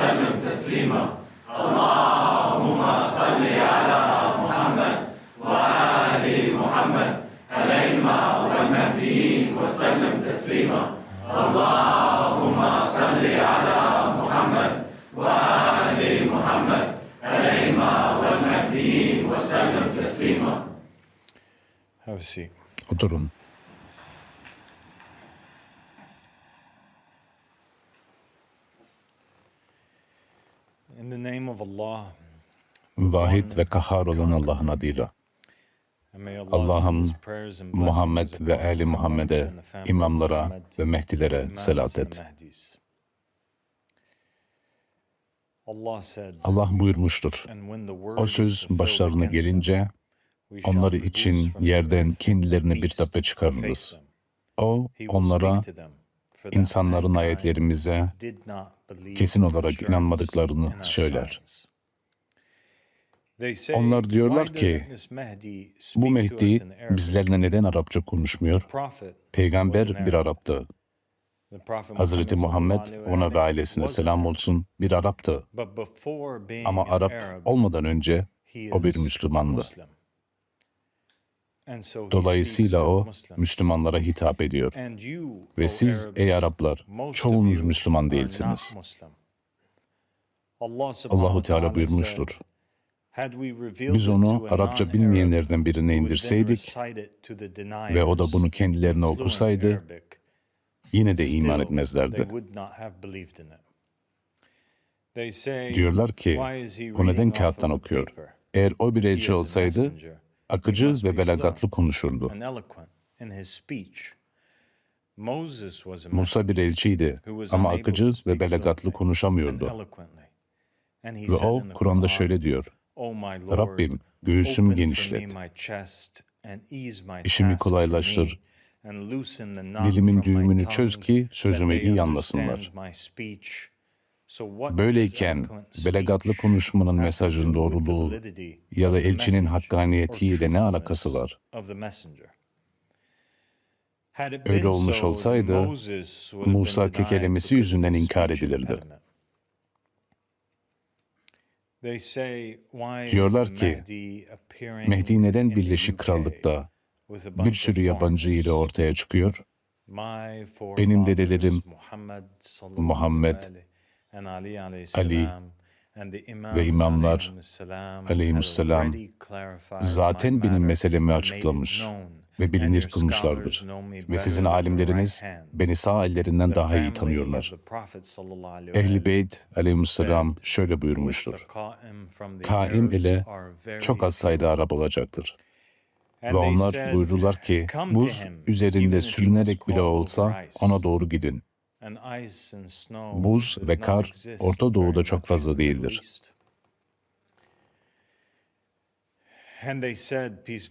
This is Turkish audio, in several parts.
Have a seat. Oturun. In the name of Allah, Vahid ve kahhar olan Allah'ın adıyla. Allah'ım Muhammed ve Ali Muhammed'e, imamlara ve Mehdilere selat et. Allah buyurmuştur. O söz başlarına gelince onları için yerden kendilerine bir face çıkarırız. O onlara insanların ayetlerimize kesin olarak inanmadıklarını söyler. Onlar diyorlar "Why ki, Bu Mehdi us in Arabic?" bizlerle neden Arapça konuşmuyor? Peygamber bir. Araptı. Hazreti Muhammed ona ve ailesine selam olsun bir Araptı. Ama Arap olmadan önce o bir Müslümandı. Dolayısıyla o. Müslümanlara hitap ediyor. Ve siz ey Araplar çoğunuz Müslüman değilsiniz. Allahu Teala buyurmuştur. "Had we revealed Biz onu Arapça bilmeyenlerden birine indirseydik ve o da bunu kendilerine okusaydı yine de iman etmezlerdi. Diyorlar ki "Why is he o neden kağıttan okuyor? Eğer o bir elçi olsaydı. Akıcı ve be belagatlı konuşurdu. Musa bir elçiydi ama akıcı ve belagatlı konuşamıyordu. Ve o Kur'an'da şöyle diyor. "O my Lord, Rabbim göğsüm genişlet. İşimi kolaylaştır. Dilimin düğümünü çöz ki they iyi anlasınlar. Böyleyken speech konuşmanın mesajın doğruluğu ya da elçinin hakkaniyetiyle ne alakası var? Öyle olmuş olsaydı, Musa kekelemesi yüzünden inkar edilirdi. impediment. They say, "Why is Diyorlar ki, Mehdi neden Birleşik Krallık'ta bir sürü yabancı ile ortaya çıkıyor? Benim dedelerim Muhammed Ali ve imamlar aleyhisselam zaten benim meselemi açıklamış ve bilinir kılmışlardır. Ve sizin alimleriniz beni sağ ellerinden daha iyi tanıyorlar. Ehli Beyt aleyhisselam şöyle buyurmuştur. Kaim ile çok az sayıda Arap olacaktır. Ve onlar said, buyururlar ki "Come to buz üzerinde sürünerek bile olsa over ice." ona doğru gidin. Buz ve kar Orta Doğu'da çok fazla değildir.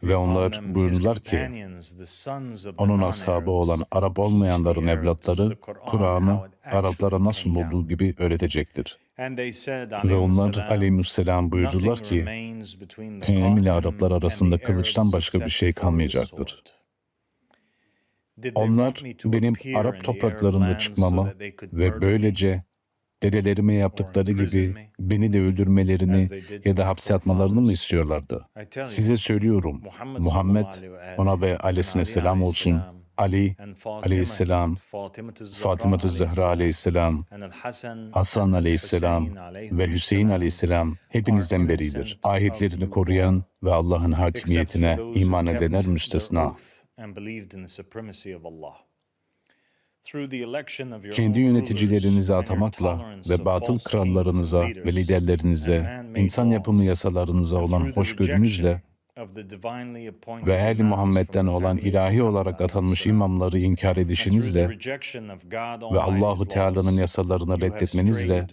Ve onlar buyurdular ki, Onun ashabı olan Arap olmayanların evlatları Kur'an'ı Araplara nasıl olduğu gibi öğretecektir. Ve onlar aleyhisselam, buyurdular "Nothing ki Kaim ile Araplar arasında kılıçtan başka bir şey kalmayacaktır. Sword." Did they Onlar benim Arap topraklarında çıkmamı ve böylece dedelerime yaptıkları gibi beni de öldürmelerini ya da hapse atmalarını mı istiyorlardı? Size söylüyorum Muhammed ona ve ailesine selam olsun. Ali aleyhisselam, Fatıma Zehra aleyhisselam, Hasan aleyhisselam ve Hüseyin aleyhisselam hepinizden beridir. Ayetlerini koruyan ve Allah'ın hakimiyetine iman edenler müstesna. Kendi yöneticilerinizi atamakla ve batıl krallarınıza ve liderlerinize, insan yapımı yasalarınıza olan hoşgörünüzle ve ehli Muhammed'den olan ilahi olarak atanmış imamları inkar edişinizle ve Allahu Teala'nın yasalarını reddetmenizle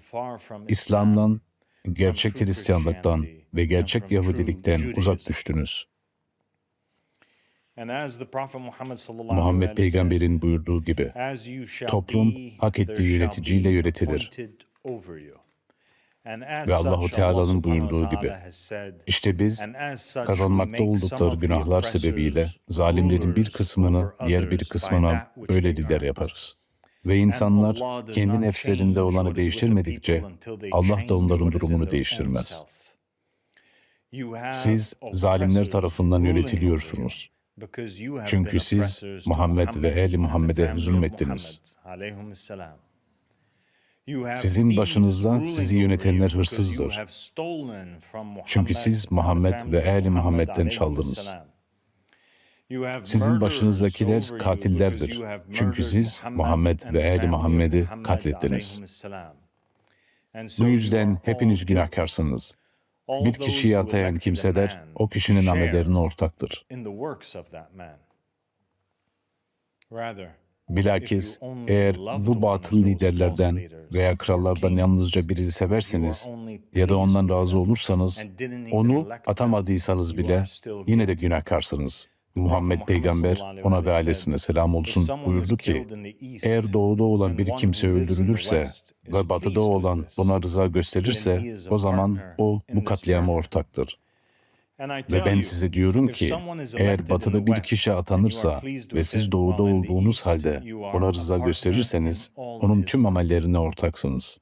İslam'dan, gerçek Hristiyanlıktan ve gerçek Yahudilikten uzak düştünüz. Muhammed peygamberin buyurduğu gibi toplum hak ettiği yöneticiyle yönetilir. Ve Allahu Teala'nın buyurduğu gibi işte biz kazanmakta oldukları günahlar sebebiyle zalimlerin bir kısmını diğer bir kısmına böyle lider yaparız. Ve insanlar kendi nefslerinde olanı değiştirmedikçe Allah da onların durumunu değiştirmez. Siz zalimler tarafından yönetiliyorsunuz. Çünkü siz Muhammed ve ehli Muhammed'e zulmettiniz. Sizin başınızda sizi yönetenler hırsızdır. Çünkü siz Muhammed ve ehli Muhammed'den çaldınız. Sizin başınızdakiler katillerdir. Çünkü siz Muhammed ve ehli Muhammed'i katlettiniz. Bu yüzden hepiniz günahkarsınız. Bir kişiyi atayan kimseler o kişinin amellerine ortaktır. Bilakis eğer bu batıl liderlerden veya krallardan yalnızca birini severseniz ya da ondan razı olursanız, onu atamadıysanız bile yine de günahkarsınız. Muhammed peygamber ona ve ailesine selam olsun buyurdu ki, eğer doğuda olan bir kimse öldürülürse ve batıda olan buna rıza gösterirse, o zaman o bu katliama ortaktır. Ve ben size diyorum ki, eğer batıda bir kişi atanırsa ve siz doğuda olduğunuz halde ona rıza gösterirseniz, onun tüm amellerine ortaksınız.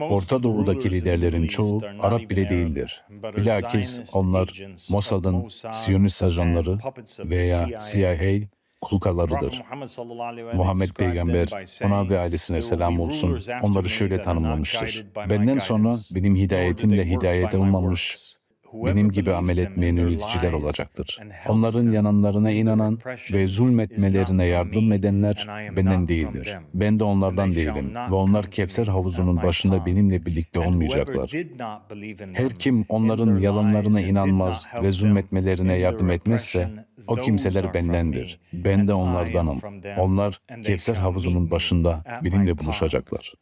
Orta Doğu'daki liderlerin çoğu Arap bile değildir. Bilakis onlar Mossad'ın Siyonist ajanları veya CIA kulkalarıdır. Muhammed Peygamber ona ve ailesine selam olsun onları şöyle tanımlamıştır. Benden sonra benim hidayetimle hidayete ummamış, benim gibi amel etmeyen yöneticiler olacaktır. Onların yananlarına inanan ve zulmetmelerine yardım edenler benden değildir. Ben de onlardan değilim ve onlar Kevser havuzunun başında benimle birlikte olmayacaklar. Her kim onların yalanlarına inanmaz ve zulmetmelerine yardım etmezse o kimseler bendendir. Ben de onlardanım. Onlar Kevser havuzunun başında benimle buluşacaklar.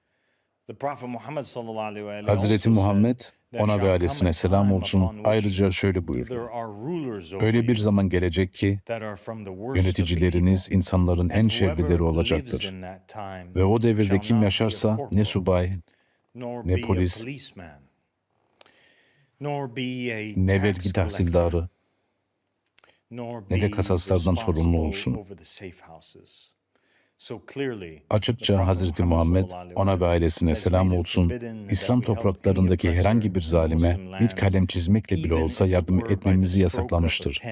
Hazreti Muhammed ona ve ailesine selam olsun. Ayrıca şöyle buyurdu. Öyle bir zaman gelecek ki yöneticileriniz insanların en şerlileri olacaktır. Ve o devirde kim yaşarsa ne subay, ne polis, ne vergi tahsildarı, ne de kasaslardan sorumlu olsun. Açıkça Hazreti Muhammed ona ve ailesine selam olsun, İslam topraklarındaki herhangi bir zalime bir kalem çizmekle bile olsa yardım etmemizi yasaklamıştır.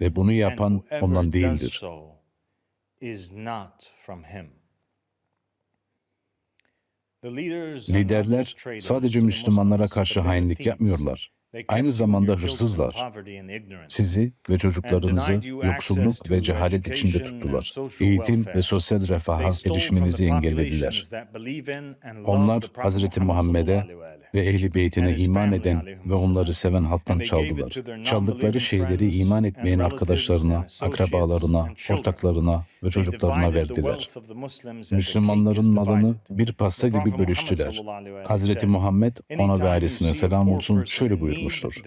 Ve bunu yapan ondan değildir. Liderler sadece Müslümanlara karşı hainlik yapmıyorlar. Aynı zamanda hırsızlar. Sizi ve çocuklarınızı yoksulluk ve cehalet içinde tuttular. Eğitim ve sosyal refaha erişiminizi engellediler. Onlar Hazreti Muhammed'e ve ehli beytine iman eden ve onları seven halktan çaldılar. Çaldıkları şeyleri iman etmeyen arkadaşlarına, akrabalarına, ortaklarına ve çocuklarına verdiler. Müslümanların malını bir pasta gibi bölüştüler. Hazreti Muhammed ona ve ailesine selam olsun şöyle buyurmuştur.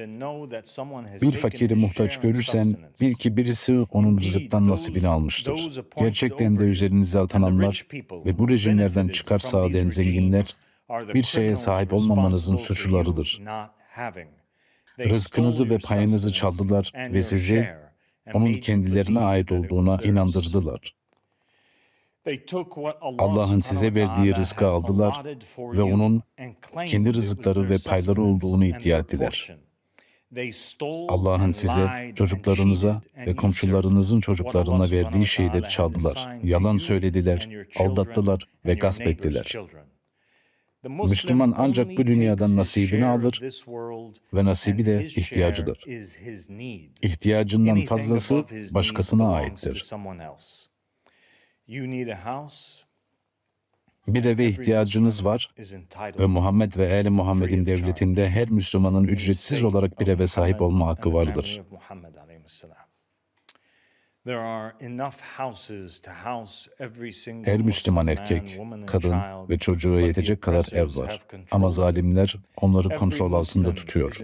Bir fakiri muhtaç görürsen bil ki birisi onun rızıktan nasibini almıştır. Gerçekten de üzerinize atananlar ve bu rejimlerden çıkar sağlayan zenginler bir şeye sahip olmamanızın suçlularıdır. Rızkınızı ve payınızı çaldılar ve sizi onun kendilerine ait olduğuna inandırdılar. Allah'ın size verdiği rızkı aldılar ve onun kendi rızıkları ve payları olduğunu iddia ettiler. Allah'ın size, çocuklarınıza ve komşularınızın çocuklarına verdiği şeyleri çaldılar. Yalan söylediler, aldattılar ve gasp ettiler. Müslüman ancak bu dünyadan nasibini alır ve nasibi de ihtiyacıdır. İhtiyacından fazlası başkasına aittir. Bir eve ihtiyacınız var ve Muhammed ve ehli Muhammed'in devletinde her Müslümanın ücretsiz olarak bir eve sahip olma hakkı vardır. Her Müslüman erkek, kadın ve çocuğa yetecek kadar ev var. Ama zalimler onları kontrol altında tutuyor.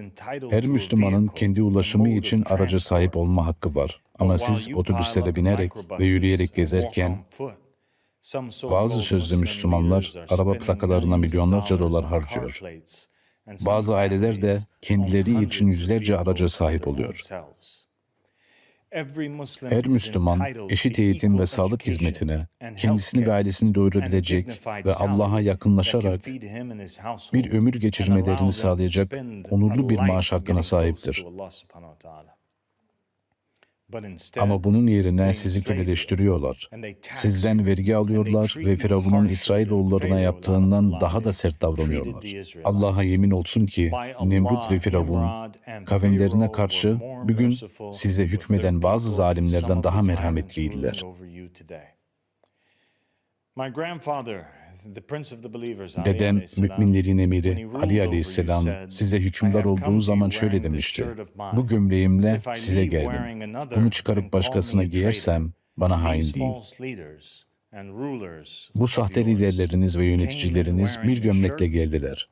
Her Müslümanın kendi ulaşımı için araca sahip olma hakkı var. Ama siz otobüslere binerek ve yürüyerek gezerken Bazı sözde Müslümanlar araba plakalarına milyonlarca dolar harcıyor. Bazı aileler de kendileri için yüzlerce araca sahip oluyor. Her Müslüman eşit eğitim ve sağlık hizmetine kendisini ve ailesini doyurabilecek ve Allah'a yakınlaşarak bir ömür geçirmelerini sağlayacak onurlu bir maaş hakkına sahiptir. Ama bunun yerine sizi köleleştiriyorlar. Sizden vergi alıyorlar ve Firavun'un İsrailoğullarına yaptığından daha da sert davranıyorlar. Allah'a yemin olsun ki Nemrut ve Firavun kavimlerine karşı bugün size hükmeden bazı zalimlerden daha merhametliydiler. Dedem, müminlerin emiri Ali aleyhisselam size hükümdar olduğu zaman şöyle demişti. Bu gömleğimle size geldim. Bunu çıkarıp başkasına giyersem bana hain deyin. Bu sahte liderleriniz ve yöneticileriniz bir gömlekle geldiler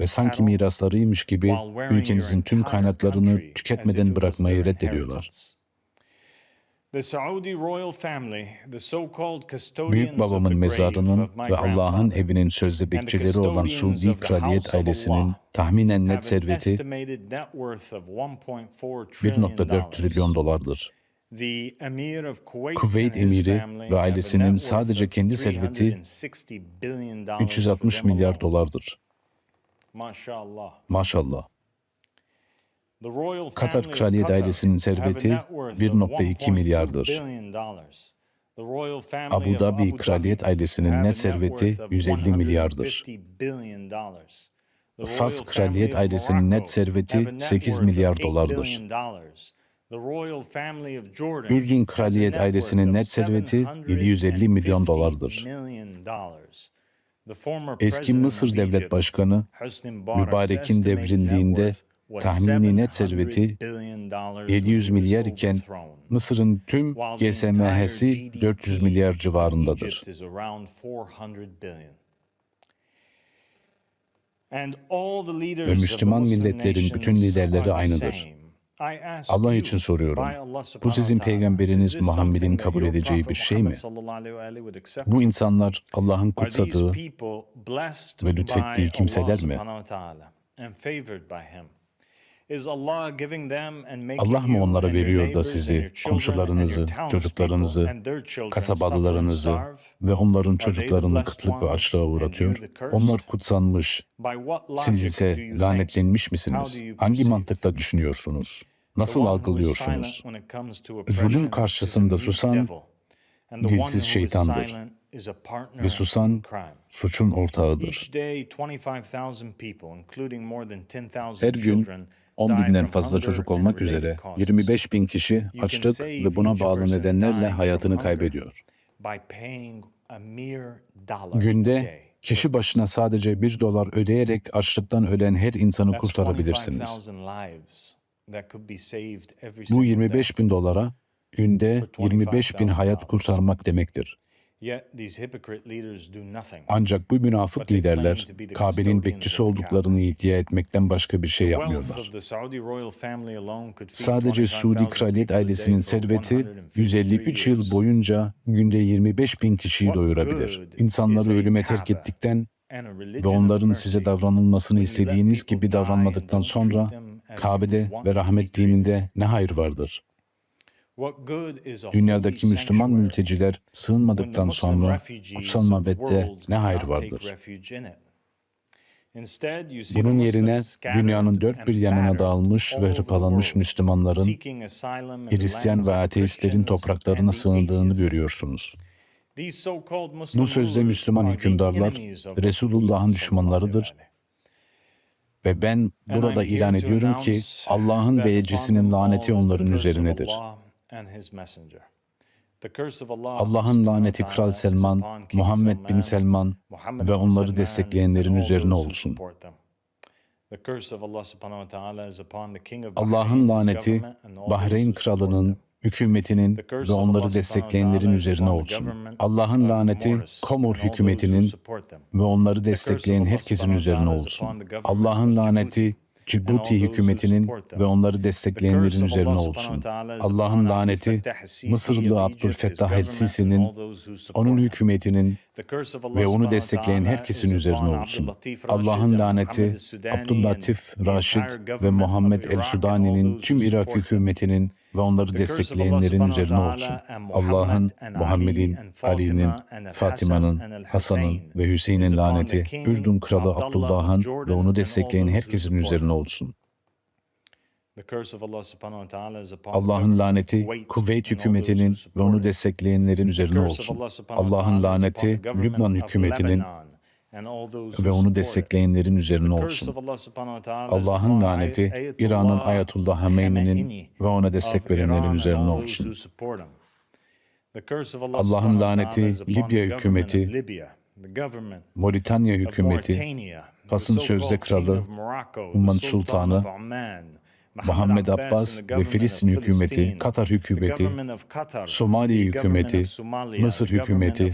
ve sanki miraslarıymış gibi ülkenizin tüm kaynaklarını tüketmeden bırakmayı reddediyorlar. Büyük babamın mezarının ve Allah'ın evinin sözde bekçileri olan Suudi kraliyet ailesinin tahminen net serveti 1.4 trilyon dolardır. Kuveyt emiri ve ailesinin sadece kendi serveti 360 milyar dolardır. Maşallah. Maşallah. Katar kraliyet ailesinin serveti 1.2 milyardır. Abu Dhabi kraliyet ailesinin net serveti 150 milyardır. Fas kraliyet ailesinin net serveti 8 milyar dolardır. Ürdün kraliyet ailesinin net serveti 750 milyon dolardır. Eski Mısır Devlet Başkanı Mübarek'in devrildiğinde tahmini net serveti 700 milyar iken Mısır'ın tüm GSMH'si 400 milyar civarındadır. Ve Müslüman milletlerin bütün liderleri aynıdır. Allah için soruyorum. Bu sizin peygamberiniz Muhammed'in kabul edeceği bir şey mi? Bu insanlar Allah'ın kutsadığı ve lütfettiği kimseler mi? Allah mı onlara veriyor da sizi, komşularınızı, çocuklarınızı, kasabalılarınızı ve onların çocuklarını kıtlık ve açlığa uğratıyor? Onlar kutsanmış, siz ise lanetlenmiş misiniz? Hangi mantıkla düşünüyorsunuz? Nasıl algılıyorsunuz? Zulüm karşısında susan dilsiz şeytandır ve susan suçun ortağıdır. Her gün 10 binden fazla çocuk olmak üzere 25 bin kişi açlık ve buna bağlı nedenlerle hayatını kaybediyor. Günde kişi başına sadece bir dolar ödeyerek açlıktan ölen her insanı kurtarabilirsiniz. Bu 25 bin dolara günde 25 bin hayat kurtarmak demektir. Ancak bu münafık liderler Kabe'nin bekçisi olduklarını iddia etmekten başka bir şey yapmıyorlar. Sadece Suudi kraliyet ailesinin serveti 153 yıl boyunca günde 25 bin kişiyi doyurabilir. İnsanları ölüme terk ettikten ve onların size davranılmasını istediğiniz gibi davranmadıktan sonra Kabe'de ve rahmet dininde ne hayır vardır? Dünyadaki Müslüman mülteciler sığınmadıktan sonra kutsal mabette ne hayır vardır? Bunun yerine dünyanın dört bir yanına dağılmış ve hırpalanmış Müslümanların, Hristiyan ve ateistlerin topraklarına sığındığını görüyorsunuz. Bu sözde Müslüman hükümdarlar Resulullah'ın düşmanlarıdır ve ben burada ilan ediyorum ki Allah'ın ve elçisinin laneti onların üzerinedir. Allah'ın laneti Kral Selman, Muhammed bin Selman ve onları destekleyenlerin üzerine olsun. Allah'ın laneti Bahreyn kralının, hükümetinin ve onları destekleyenlerin üzerine olsun. Allah'ın laneti Komor hükümetinin ve onları destekleyen herkesin üzerine olsun. Allah'ın laneti Cibuti hükümetinin ve onları destekleyenlerin üzerine olsun. Allah'ın laneti Mısırlı Abdülfettah el-Sisi'nin, onun hükümetinin ve onu destekleyen herkesin üzerine olsun. Allah'ın laneti Abdüllatif Raşid ve Muhammed el-Sudani'nin tüm Irak hükümetinin ve onları destekleyenlerin üzerine olsun. Allah'ın, Muhammed'in, Ali'nin, Fatima'nın, Hasan'ın ve Hüseyin'in laneti Ürdün Kralı Abdullah'ın ve onu destekleyen herkesin üzerine olsun. Allah'ın laneti Kuveyt hükümetinin ve onu destekleyenlerin üzerine olsun. Allah'ın laneti Lübnan hükümetinin ve onu destekleyenlerin üzerine olsun. Allah'ın laneti İran'ın Ayatullah Hameyni'nin ve ona destek verenlerin üzerine olsun. Allah'ın laneti Libya hükümeti, Moritanya hükümeti, Fas'ın sözde kralı, Umman Sultanı, Muhammed Abbas ve Filistin hükümeti, Katar hükümeti, Somali hükümeti, Mısır hükümeti,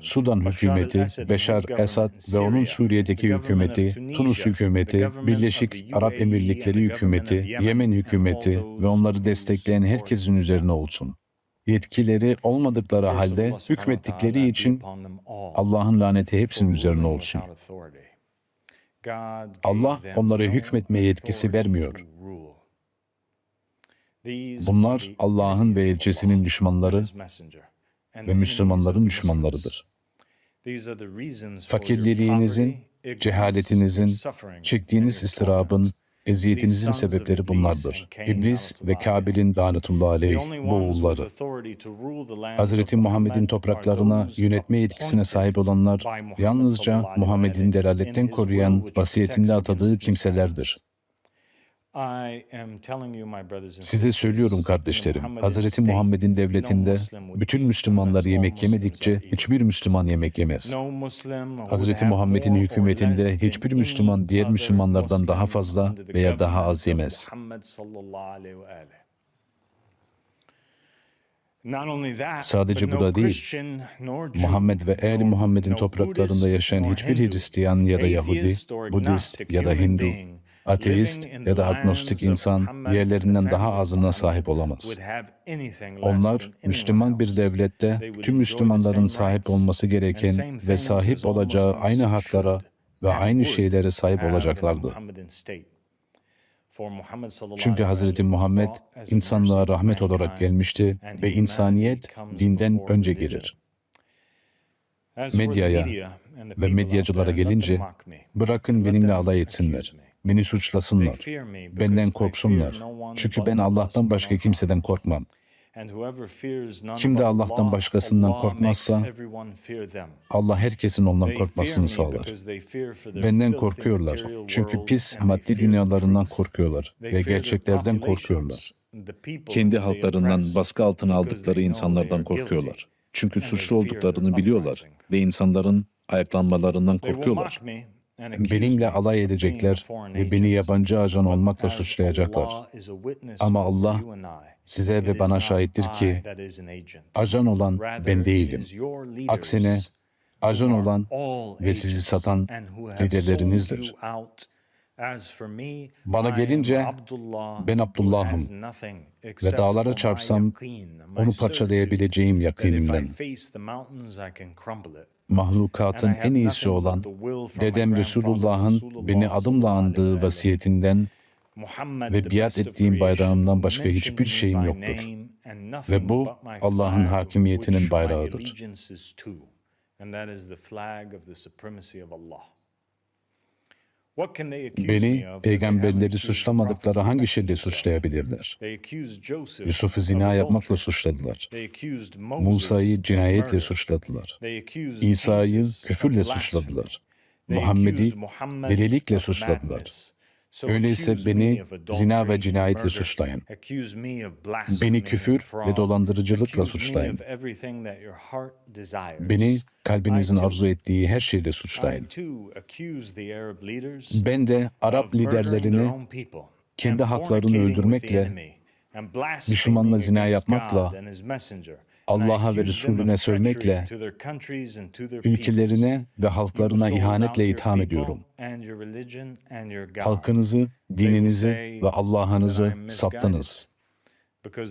Sudan hükümeti, Beşar Esad ve onun Suriye'deki hükümeti, Tunus hükümeti, Birleşik Arap Emirlikleri hükümeti, Yemen hükümeti ve onları destekleyen herkesin üzerine olsun. Yetkileri olmadıkları halde hükmettikleri için Allah'ın laneti hepsinin üzerine olsun. Allah onlara hükmetmeye yetkisi vermiyor. Bunlar Allah'ın ve elçisinin düşmanları ve Müslümanların düşmanlarıdır. Fakirliğinizin, cehaletinizin, çektiğiniz istirabın, eziyetinizin sebepleri bunlardır. İblis ve Kabil'in lanetullahi aleyh bu oğulları. Hazreti Muhammed'in topraklarına yönetme yetkisine sahip olanlar yalnızca Muhammed'in delaletten koruyan vasiyetinde atadığı kimselerdir. Size söylüyorum kardeşlerim, Hazreti Muhammed'in devletinde bütün Müslümanlar yemek yemedikçe hiçbir Müslüman yemek yemez. Hazreti Muhammed'in hükümetinde hiçbir Müslüman diğer Müslümanlardan daha fazla veya daha az yemez. Sadece bu da değil, Muhammed ve ehl Muhammed'in topraklarında yaşayan hiçbir Hristiyan ya da Yahudi, Budist ya da Hindu, ateist ya da agnostik insan diğerlerinden daha azına sahip olamaz. Onlar Müslüman bir devlette tüm Müslümanların sahip olması gereken ve sahip olacağı aynı haklara ve aynı şeylere sahip olacaklardı. Çünkü Hazreti Muhammed insanlığa rahmet olarak gelmişti ve insaniyet dinden önce gelir. Medyaya ve medyacılara gelince bırakın benimle alay etsinler. Beni suçlasınlar. Benden korksunlar. Çünkü ben Allah'tan başka kimseden korkmam. Kim de Allah'tan başkasından korkmazsa Allah herkesin ondan korkmasını sağlar. Benden korkuyorlar. Çünkü pis maddi dünyalarından korkuyorlar ve gerçeklerden korkuyorlar. Kendi halklarından baskı altına aldıkları insanlardan korkuyorlar. Çünkü suçlu olduklarını biliyorlar ve insanların ayaklanmalarından korkuyorlar. Benimle alay edecekler ve beni yabancı ajan olmakla suçlayacaklar. Ama Allah size ve bana şahittir ki ajan olan ben değilim. Aksine ajan olan ve sizi satan liderlerinizdir. Bana gelince ben Abdullah'ım ve dağlara çarpsam onu parçalayabileceğim yakınımdan. Mahlukatın en iyisi olan dedem Resulullah'ın beni adımla andığı vasiyetinden ve biat ettiğim bayrağımdan başka hiçbir şeyim yoktur. Ve bu Allah'ın hakimiyetinin bayrağıdır. Beni peygamberleri suçlamadıkları hangi şeyle suçlayabilirler? Yusuf'u zina yapmakla suçladılar. Musa'yı cinayetle suçladılar. İsa'yı küfürle suçladılar. Muhammed'i delilikle suçladılar. Öyleyse beni zina ve cinayetle suçlayın. Beni küfür ve dolandırıcılıkla suçlayın. Beni kalbinizin arzu ettiği her şeyle suçlayın. Ben de Arap liderlerini kendi haklarını öldürmekle, düşmanla zina yapmakla, Allah'a ve Resulüne sövmekle, ülkelerine ve halklarına ihanetle itham ediyorum. Halkınızı, dininizi ve Allah'ınızı sattınız.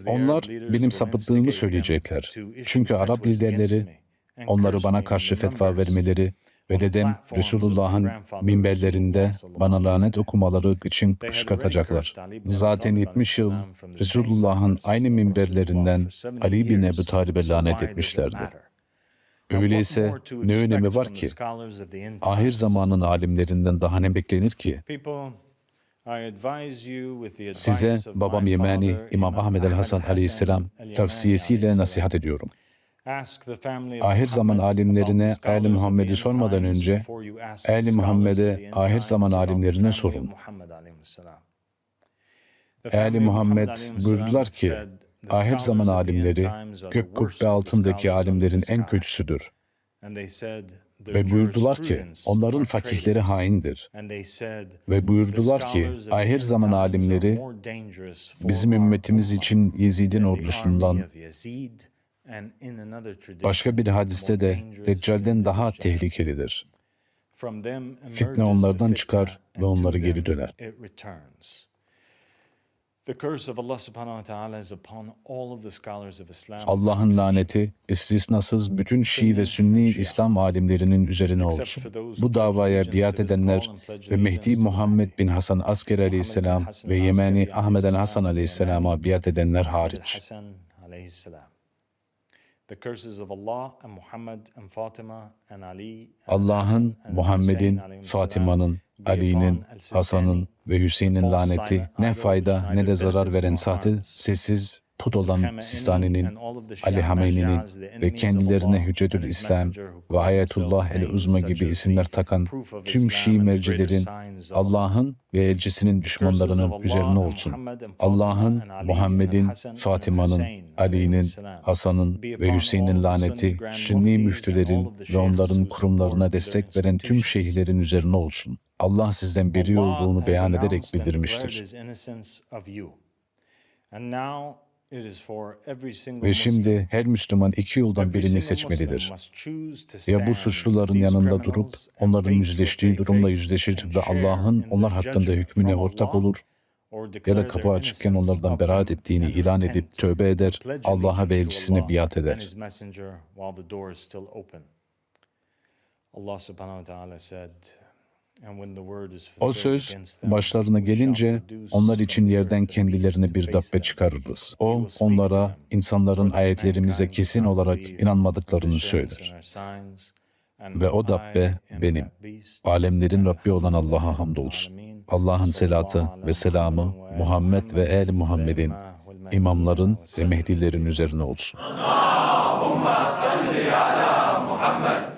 Onlar benim sapıttığımı söyleyecekler. Çünkü Arap liderleri onları bana karşı fetva vermeleri ve dedem Resulullah'ın minberlerinde bana lanet okumaları için kışkırtacaklar. Zaten 70 yıl Resulullah'ın aynı minberlerinden Ali bin Ebu Talib'e lanet etmişlerdi. Öyleyse ne önemi var ki? Ahir zamanın alimlerinden daha ne beklenir ki? Size babam Yemeni İmam Ahmed el Hasan aleyhisselam tavsiyesiyle nasihat ediyorum. Ahir zaman alimlerine Ali Muhammed'i sormadan önce Ali Muhammed'e ahir zaman alimlerine sorun. Ali Muhammed buyurdular ki, ahir zaman alimleri gök kubbe altındaki alimlerin en kötüsüdür. Ve buyurdular ki, onların fakihleri haindir. Ve buyurdular ki, ahir zaman alimleri bizim ümmetimiz için Yezid'in ordusundan, başka bir hadiste de Deccal'den daha tehlikelidir. Fitne onlardan çıkar ve onları geri döner. Allah'ın laneti istisnasız bütün Şii ve Sünni İslam alimlerinin üzerine olsun. Bu davaya biat edenler ve Mehdi Muhammed bin Hasan Asker aleyhisselam ve Yemeni Ahmed el Hasan aleyhisselama biat edenler hariç. Allah'ın, Muhammed'in, Fatıma'nın, Ali'nin, Hasan'ın ve Hüseyin'in laneti ne fayda ne de zarar veren sahte, sessiz, put olan Sistani'nin, Ali Hameyni'nin ve kendilerine Hüccetül İslam ve Ayetullah el-Uzma gibi isimler takan tüm Şii mercilerin Allah'ın ve elçisinin düşmanlarının üzerine olsun. Allah'ın, Muhammed'in, Fatıma'nın, Ali'nin, Hasan'ın ve Hüseyin'in laneti Sünni müftülerin ve onların kurumlarına destek veren tüm şeyhlerin üzerine olsun. Allah sizden beri olduğunu beyan ederek bildirmiştir. Ve şimdi her Müslüman iki yoldan birini seçmelidir. Ya bu suçluların yanında durup onların yüzleştiği durumla yüzleşir ve Allah'ın onlar hakkında hükmüne ortak olur ya da kapı açıkken onlardan beraat ettiğini ilan edip tövbe eder, Allah'a ve elçisine biat eder. Allah subhanahu wa ta'ala said, O söz başlarına gelince onlar için yerden kendilerine bir dabbe çıkarırız. O onlara insanların ayetlerimize kesin olarak inanmadıklarını söyler. Ve o dabbe benim. Alemlerin Rabbi olan Allah'a hamdolsun. Allah'ın selatı ve selamı Muhammed ve el Muhammed'in, imamların ve Mehdilerin üzerine olsun. Allahümme salli ala Muhammed